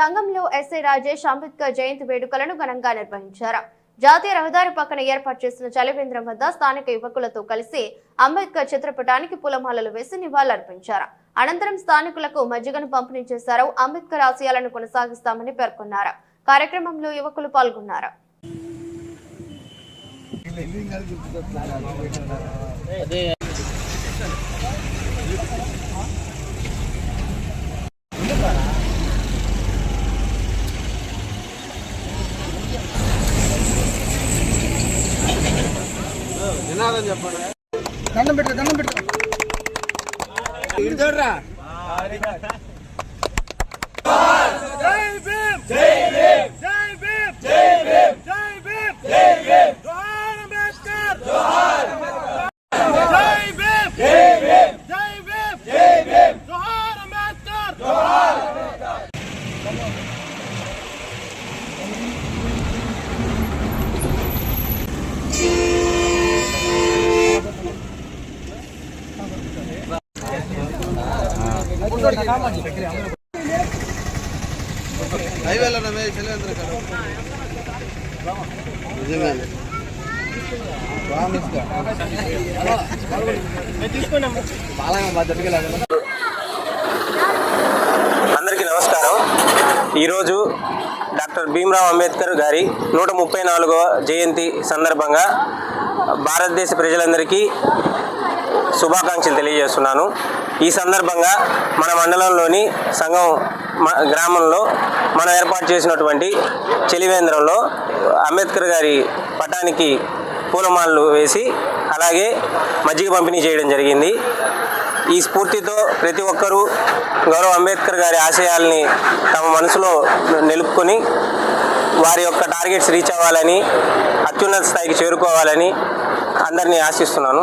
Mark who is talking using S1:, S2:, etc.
S1: సంఘంలో ఎస్ఐ రాజేష్ అంబేద్కర్ జయంతి వేడుకలను ఘనంగా నిర్వహించారు. జాతీయ రహదారి పక్కన ఏర్పాటు చేసిన చలివేంద్రం వద్ద స్థానిక యువకులతో కలిసి అంబేద్కర్ చిత్రపటానికి పూలమాలలు వేసి నివాళులర్పించారు. అనంతరం స్థానికులకు మజ్జిగను పంపిణీ చేశారు. అంబేద్కర్ ఆశయాలను కొనసాగిస్తామని పేర్కొన్నారు. కార్యక్రమంలో యువకులు పాల్గొన్నారు.
S2: దండం పెట్టు దండం పెట్టు
S3: జై భీమ్ జై భీమ్ జై భీమ్ జై భీమ్ జై భీమ్ జై భీమ్ జోహార్ అంబేద్కర్ జోహార్ జై భీమ్ జై భీమ్ జై భీమ్ జై భీమ్ జోహార్ అంబేద్కర్ జోహార్
S2: హైవేలో రమేష్
S4: అందరికీ నమస్కారం. ఈరోజు డాక్టర్ భీమ్రావ్ అంబేద్కర్ గారి నూట ముప్పై నాలుగవ జయంతి సందర్భంగా భారతదేశ ప్రజలందరికీ శుభాకాంక్షలు తెలియజేస్తున్నాను. ఈ సందర్భంగా మన మండలంలోని సంఘం గ్రామంలో మనం ఏర్పాటు చేసినటువంటి చెలివేంద్రంలో అంబేద్కర్ గారి పటానికి పూలమాలలు వేసి అలాగే మజ్జిగ పంపిణీ చేయడం జరిగింది. ఈ స్ఫూర్తితో ప్రతి ఒక్కరూ గౌరవ అంబేద్కర్ గారి ఆశయాల్ని తమ మనసులో నిలుపుకొని వారి యొక్క టార్గెట్స్ రీచ్ అవ్వాలని అత్యున్నత స్థాయికి చేరుకోవాలని అందరినీ ఆశిస్తున్నాను.